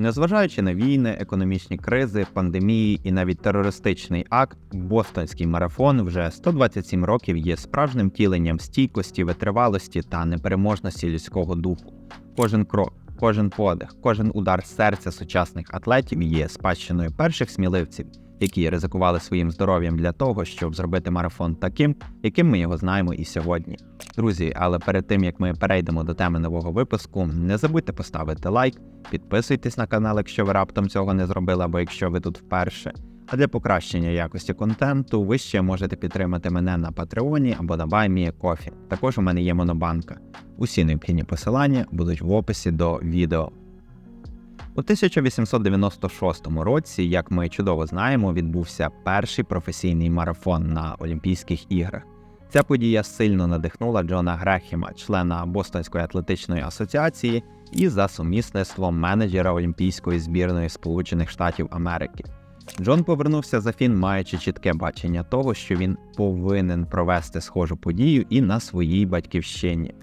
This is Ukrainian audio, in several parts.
Незважаючи на війни, економічні кризи, пандемії і навіть терористичний акт, бостонський марафон вже 127 років є справжнім тіленням стійкості, витривалості та непереможності людського духу. Кожен крок, кожен подих, кожен удар серця сучасних атлетів є спадщиною перших сміливців, які ризикували своїм здоров'ям для того, щоб зробити марафон таким, яким ми його знаємо і сьогодні. Друзі, але перед тим як ми перейдемо до теми нового випуску, не забудьте поставити лайк, підписуйтесь на канал, якщо ви раптом цього не зробили, або якщо ви тут вперше. А для покращення якості контенту ви ще можете підтримати мене на Патреоні або на BuyMeACoffee. Також у мене є монобанка. Усі необхідні посилання будуть в описі до відео. У 1896 році, як ми чудово знаємо, відбувся перший професійний марафон на Олімпійських іграх. Ця подія сильно надихнула Джона Грехіма, члена Бостонської атлетичної асоціації, і за сумісництвом менеджера Олімпійської збірної Сполучених Штатів Америки. Джон повернувся за фін, маючи чітке бачення того, що він повинен провести схожу подію і на своїй батьківщині.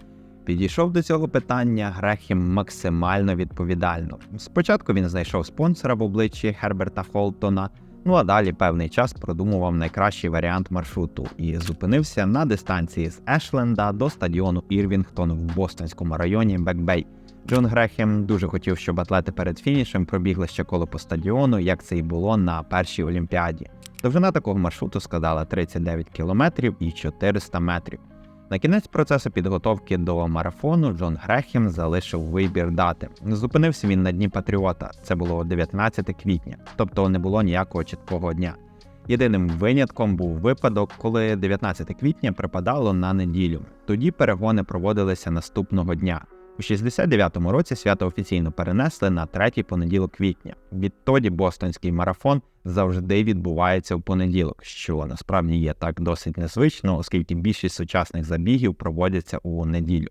Підійшов до цього питання Грехім максимально відповідально. Спочатку він знайшов спонсора в обличчі Герберта Холтона, ну а далі певний час продумував найкращий варіант маршруту і зупинився на дистанції з Ешленда до стадіону Ірвінгтон в Бостонському районі Бекбей. Джон Грехем дуже хотів, щоб атлети перед фінішем пробігли ще коло по стадіону, як це й було на першій олімпіаді. Довжина такого маршруту складала 39 кілометрів і 400 метрів. На кінець процесу підготовки до марафону Джон Грехем залишив вибір дати. Зупинився він на дні Патріота. Це було 19 квітня, тобто не було ніякого чіткого дня. Єдиним винятком був випадок, коли 19 квітня припадало на неділю. Тоді перегони проводилися наступного дня. У 69-му році свято офіційно перенесли на третій понеділок квітня. Відтоді бостонський марафон завжди відбувається в понеділок, що насправді є так досить незвично, оскільки більшість сучасних забігів проводяться у неділю.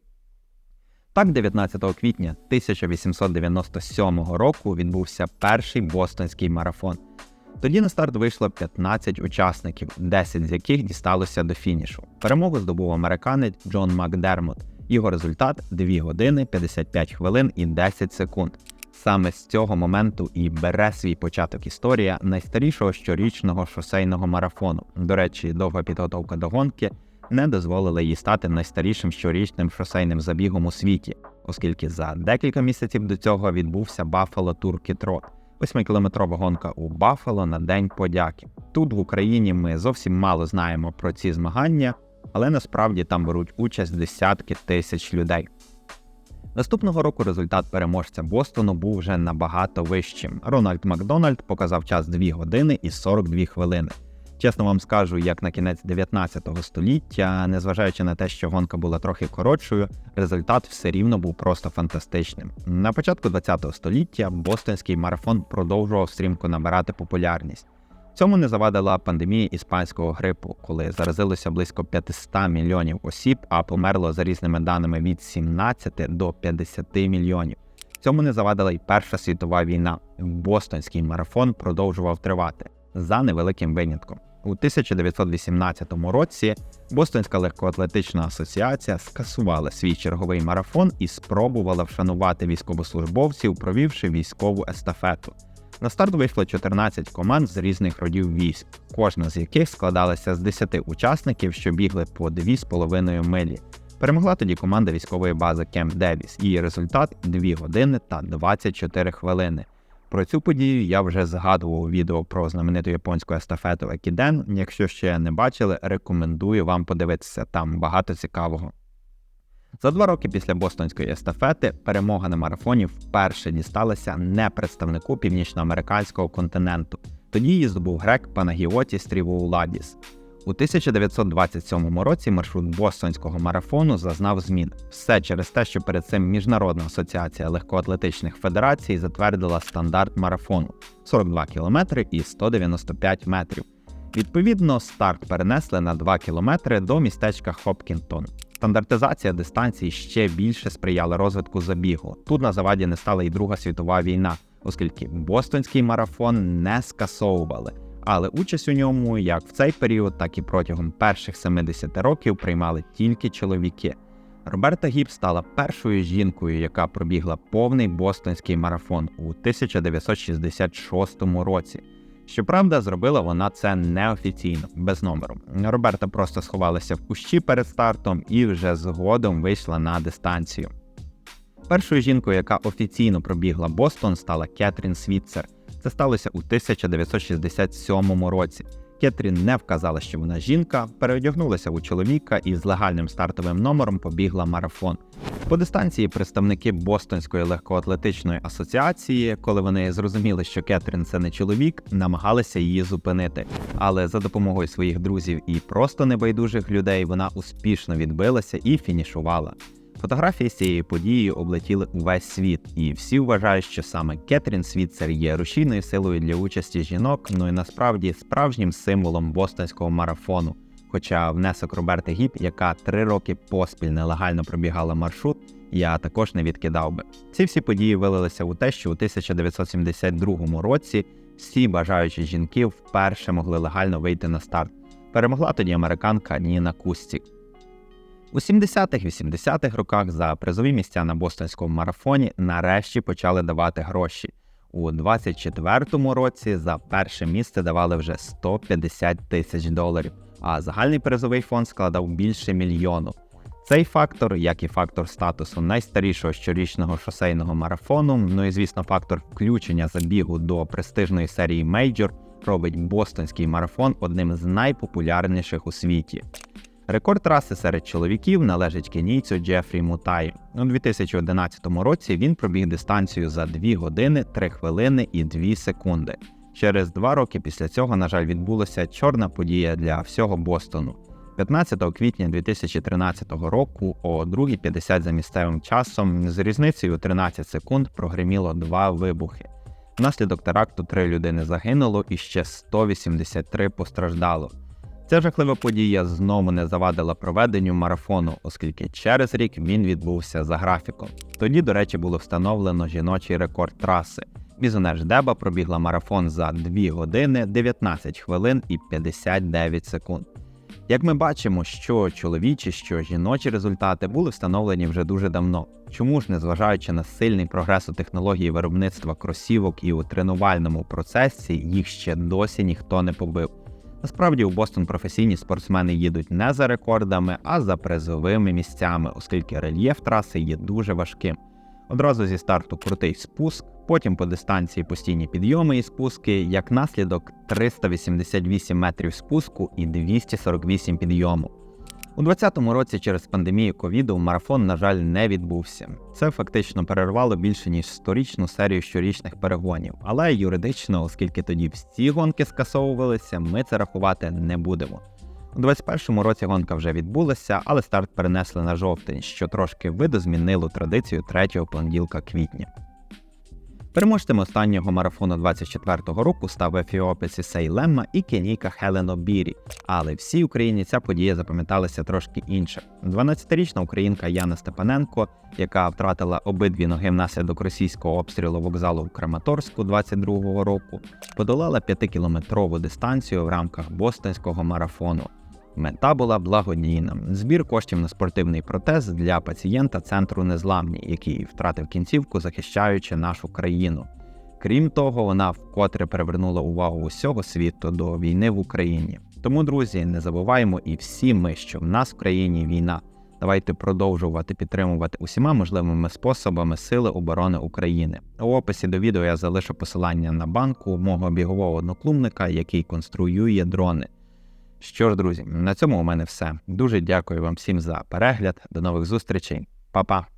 Так, 19 квітня 1897 року відбувся перший бостонський марафон. Тоді на старт вийшло 15 учасників, 10 з яких дісталося до фінішу. Перемогу здобув американець Джон Макдермот. Його результат 2 години 55 хвилин і 10 секунд. Саме з цього моменту і бере свій початок історія найстарішого щорічного шосейного марафону. До речі, довга підготовка до гонки не дозволила їй стати найстарішим щорічним шосейним забігом у світі, оскільки за декілька місяців до цього відбувся Buffalo Turkey Trot – 8-кілометрова гонка у Баффало на День подяки. Тут в Україні ми зовсім мало знаємо про ці змагання, але насправді там беруть участь десятки тисяч людей. Наступного року результат переможця Бостону був вже набагато вищим. Рональд Макдональд показав час 2 години і 42 хвилини. Чесно вам скажу, як на кінець 19 століття, незважаючи на те, що гонка була трохи коротшою, результат все рівно був просто фантастичним. На початку 20 століття бостонський марафон продовжував стрімко набирати популярність. Цьому не завадила пандемія іспанського грипу, коли заразилося близько 500 мільйонів осіб, а померло за різними даними від 17 до 50 мільйонів. Цьому не завадила й Перша світова війна. Бостонський марафон продовжував тривати за невеликим винятком. У 1918 році Бостонська легкоатлетична асоціація скасувала свій черговий марафон і спробувала вшанувати військовослужбовців, провівши військову естафету. На старт вийшло 14 команд з різних родів військ, кожна з яких складалася з 10 учасників, що бігли по 2,5 милі. Перемогла тоді команда військової бази Кемп Девіс. Її результат 2 години та 24 хвилини. Про цю подію я вже згадував у відео про знамениту японську естафету Екіден. Якщо ще не бачили, рекомендую вам подивитися там багато цікавого. За два роки після бостонської естафети перемога на марафоні вперше дісталася не представнику північноамериканського континенту. Тоді її здобув грек Панагіотіс Трівоуладіс. У 1927 році маршрут бостонського марафону зазнав змін. Все через те, що перед цим Міжнародна асоціація легкоатлетичних федерацій затвердила стандарт марафону 42 км і 195 метрів. Відповідно, старт перенесли на 2 км до містечка Хопкінтон. Стандартизація дистанцій ще більше сприяла розвитку забігу. Тут на заваді не стала і Друга світова війна, оскільки бостонський марафон не скасовували. Але участь у ньому як в цей період, так і протягом перших 70 років приймали тільки чоловіки. Роберта Гіб стала першою жінкою, яка пробігла повний бостонський марафон у 1966 році. Щоправда, зробила вона це неофіційно, без номеру. Роберта просто сховалася в кущі перед стартом і вже згодом вийшла на дистанцію. Першою жінкою, яка офіційно пробігла Бостон, стала Кетрін Світцер. Це сталося у 1967 році. Кетрін не вказала, що вона жінка, переодягнулася у чоловіка і з легальним стартовим номером побігла марафон. По дистанції представники Бостонської легкоатлетичної асоціації, коли вони зрозуміли, що Кетрін це не чоловік, намагалися її зупинити. Але за допомогою своїх друзів і просто небайдужих людей вона успішно відбилася і фінішувала. Фотографії з цією подією облетіли увесь світ, і всі вважають, що саме Кетрін Світцер є рушійною силою для участі жінок, ну і насправді справжнім символом бостонського марафону. Хоча внесок Роберти Гіп, яка три роки поспіль нелегально пробігала маршрут, я також не відкидав би. Ці всі події вилилися у те, що у 1972 році всі бажаючі жінки вперше могли легально вийти на старт. Перемогла тоді американка Ніна Кустік. У 70-х-80-х роках за призові місця на бостонському марафоні нарешті почали давати гроші. У 24-му році за перше місце давали вже 150 тисяч доларів, а загальний призовий фонд складав більше мільйону. Цей фактор, як і фактор статусу найстарішого щорічного шосейного марафону, ну і звісно, фактор включення забігу до престижної серії Мейджор, робить бостонський марафон одним з найпопулярніших у світі. Рекорд траси серед чоловіків належить кенійцю Джефрі Мутай. У 2011 році він пробіг дистанцію за 2 години, 3 хвилини і 2 секунди. Через два роки після цього, на жаль, відбулася чорна подія для всього Бостону. 15 квітня 2013 року о 2.50 за місцевим часом з різницею 13 секунд прогреміло два вибухи. Внаслідок теракту три людини загинуло і ще 183 постраждало. Ця жахлива подія знову не завадила проведенню марафону, оскільки через рік він відбувся за графіком. Тоді, до речі, було встановлено жіночий рекорд траси. Бізонеж Деба пробігла марафон за 2 години, 19 хвилин і 59 секунд. Як ми бачимо, що чоловічі, що жіночі результати були встановлені вже дуже давно. Чому ж, незважаючи на сильний прогрес у технології виробництва кросівок і у тренувальному процесі, їх ще досі ніхто не побив. Насправді у Бостон професійні спортсмени їдуть не за рекордами, а за призовими місцями, оскільки рельєф траси є дуже важким. Одразу зі старту крутий спуск, потім по дистанції постійні підйоми і спуски, як наслідок 388 метрів спуску і 248 підйому. У 2020 році через пандемію ковіду марафон, на жаль, не відбувся. Це фактично перервало більше ніж сторічну серію щорічних перегонів, але юридично, оскільки тоді всі гонки скасовувалися, ми це рахувати не будемо. У 2021 році гонка вже відбулася, але старт перенесли на жовтень, що трошки видозмінило традицію третього понеділка квітня. Переможцем останнього марафону 24-го року став ефіопець Ісей Лемма і кенійка Хелен Обірі. Але всій Україні ця подія запам'яталася трошки інше. 12-річна українка Яна Степаненко, яка втратила обидві ноги внаслідок російського обстрілу вокзалу в Краматорську 22-го року, подолала 5-кілометрову дистанцію в рамках бостонського марафону. Мета була благодійна збір коштів на спортивний протез для пацієнта центру Незламні, який втратив кінцівку, захищаючи нашу країну. Крім того, вона вкотре привернула увагу усього світу до війни в Україні. Тому, друзі, не забуваємо і всі ми, що в нас в країні війна. Давайте продовжувати підтримувати усіма можливими способами Сили оборони України. У описі до відео я залишу посилання на банку мого бігового одноклубника, який конструює дрони. Що ж, друзі, на цьому у мене все. Дуже дякую вам всім за перегляд. До нових зустрічей, Па-па!